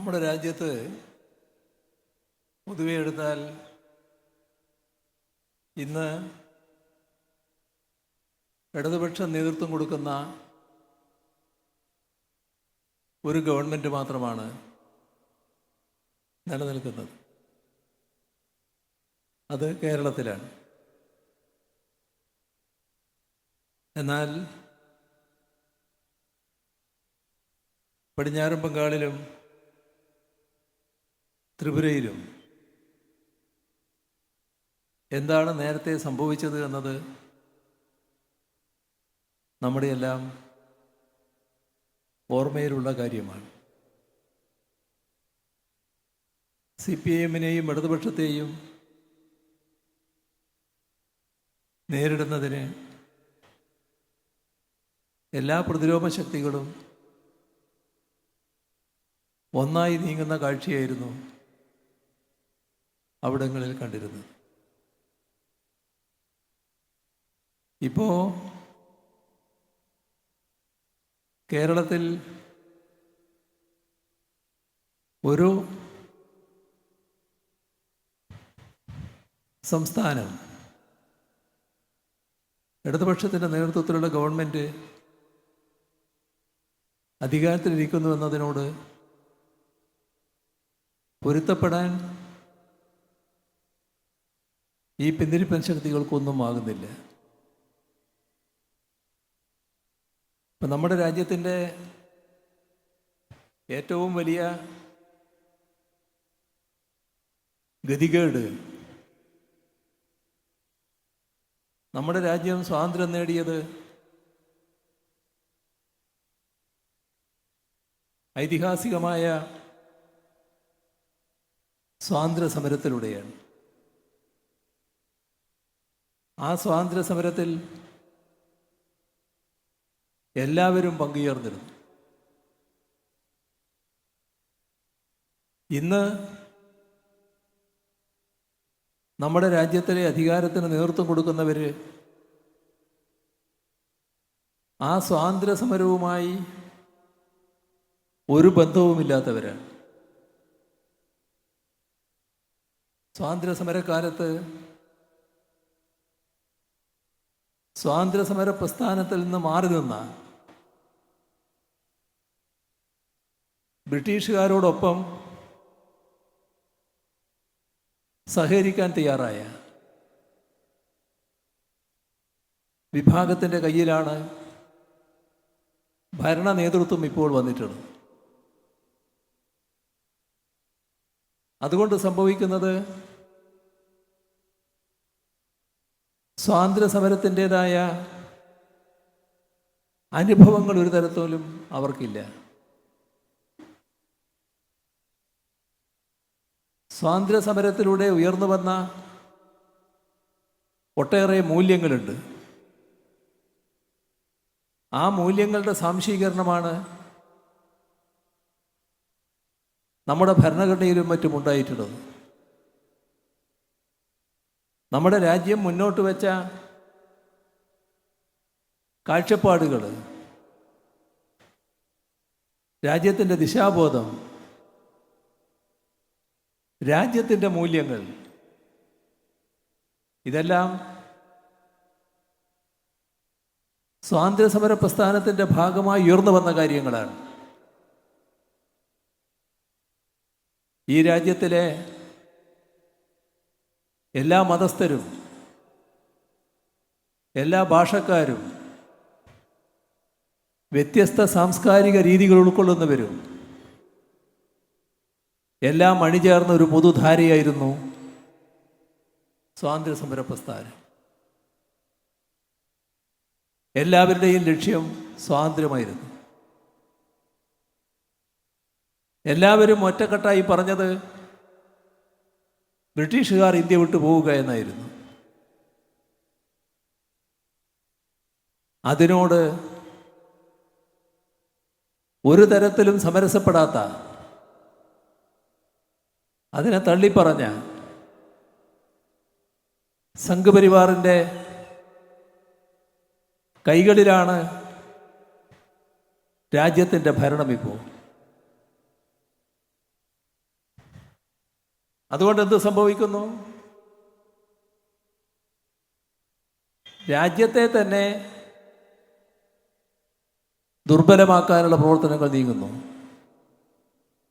നമ്മുടെ രാജ്യത്ത് പൊതുവെ എടുത്താൽ ഇന്ന് ഇടതുപക്ഷ നേതൃത്വം കൊടുക്കുന്ന ഒരു ഗവൺമെന്റ് മാത്രമാണ് നിലനിൽക്കുന്നത്. അത് കേരളത്തിലാണ്. എന്നാൽ പടിഞ്ഞാറൻ ബംഗാളിലും ത്രിപുരയിലും. എന്താണ് നേരത്തെ സംഭവിച്ചത് എന്നത്? നമ്മുടെയെല്ലാം ഓർമ്മയിലുള്ള കാര്യമാണ്. സി പി എമ്മിനെയും ഇടതുപക്ഷത്തെയും നേരിടുന്നതിന് എല്ലാ പ്രതിരോധ ശക്തികളും ഒന്നായി നീങ്ങുന്ന കാഴ്ചയായിരുന്നു അവിടങ്ങളിൽ കണ്ടിരുന്നത്. ഇപ്പോ കേരളത്തിൽ ഒരു സംസ്ഥാനം ഇടതുപക്ഷത്തിന്റെ നേതൃത്വത്തിലുള്ള ഗവൺമെന്റ് അധികാരത്തിലിരിക്കുന്നു എന്നതിനോട് പൊരുത്തപ്പെടാൻ ഈ പിന്തിരിപ്പൻ ശക്തികൾക്കൊന്നും ആകുന്നില്ല ഇപ്പം നമ്മുടെ രാജ്യത്തിന്റെ ഏറ്റവും വലിയ ഗതികേട് നമ്മുടെ രാജ്യം സ്വാതന്ത്ര്യം നേടിയത് ഐതിഹാസികമായ സ്വാതന്ത്ര്യ സമരത്തിലൂടെയാണ് ആ സ്വാതന്ത്ര്യ സമരത്തിൽ എല്ലാവരും പങ്കുചേർന്നിരുന്നു. ഇന്ന് നമ്മുടെ രാജ്യത്തിലെ അധികാരത്തിന് നേതൃത്വം കൊടുക്കുന്നവർ ആ സ്വാതന്ത്ര്യ സമരവുമായി ഒരു ബന്ധവുമില്ലാത്തവരാണ്. സ്വാതന്ത്ര്യ സമരക്കാലത്ത് സ്വാതന്ത്ര്യ സമര പ്രസ്ഥാനത്തിൽ നിന്ന് മാറി നിന്ന ബ്രിട്ടീഷുകാരോടൊപ്പം സഹകരിക്കാൻ തയ്യാറായ വിഭാഗത്തിന്റെ കയ്യിലാണ് ഭരണ നേതൃത്വം ഇപ്പോൾ വന്നിട്ടുള്ളത്. അതുകൊണ്ട് സംഭവിക്കുന്നത് സ്വാതന്ത്ര്യ സമരത്തിന്റെതായ അനുഭവങ്ങൾ ഒരു തരത്തിലും അവർക്കില്ല. സ്വാതന്ത്ര്യ സമരത്തിലൂടെ ഉയർന്നു വന്ന ഒട്ടേറെ മൂല്യങ്ങളുണ്ട്. ആ മൂല്യങ്ങളുടെ സാംശീകരണമാണ് നമ്മുടെ ഭരണഘടനയിലും മറ്റും ഉണ്ടായിട്ടുള്ളത്. നമ്മുടെ രാജ്യം മുന്നോട്ട് വെച്ച കാഴ്ചപ്പാടുകൾ രാജ്യത്തിന്റെ ദിശാബോധം രാജ്യത്തിന്റെ മൂല്യങ്ങൾ ഇതെല്ലാം സ്വാതന്ത്ര്യ സമര പ്രസ്ഥാനത്തിന്റെ ഭാഗമായി ഉയർന്നു വന്ന കാര്യങ്ങളാണ്. ഈ രാജ്യത്തിലെ എല്ലാ മതസ്ഥരും എല്ലാ ഭാഷക്കാരും വ്യത്യസ്ത സാംസ്കാരിക രീതികൾ ഉൾക്കൊള്ളുന്നവരും എല്ലാം അണിചേർന്ന ഒരു പൊതുധാരയായിരുന്നു സ്വാതന്ത്ര്യ സമര പ്രസ്ഥാനം. എല്ലാവരുടെയും ലക്ഷ്യം സ്വാതന്ത്ര്യമായിരുന്നു. എല്ലാവരും ഒറ്റക്കെട്ടായി പറഞ്ഞത് ബ്രിട്ടീഷുകാർ ഇന്ത്യ വിട്ടു പോവുക എന്നായിരുന്നു. അതിനോട് ഒരു തരത്തിലും സമരസപ്പെടാത്ത അതിനെ തള്ളിപ്പറഞ്ഞ സംഘപരിവാറിന്റെ കൈകളിലാണ് രാജ്യത്തിന്റെ ഭരണം ഇപ്പോൾ. അതുകൊണ്ട് എന്ത് സംഭവിക്കുന്നു? രാജ്യത്തെ തന്നെ ദുർബലമാക്കാനുള്ള പ്രവർത്തനങ്ങൾ നീങ്ങുന്നു.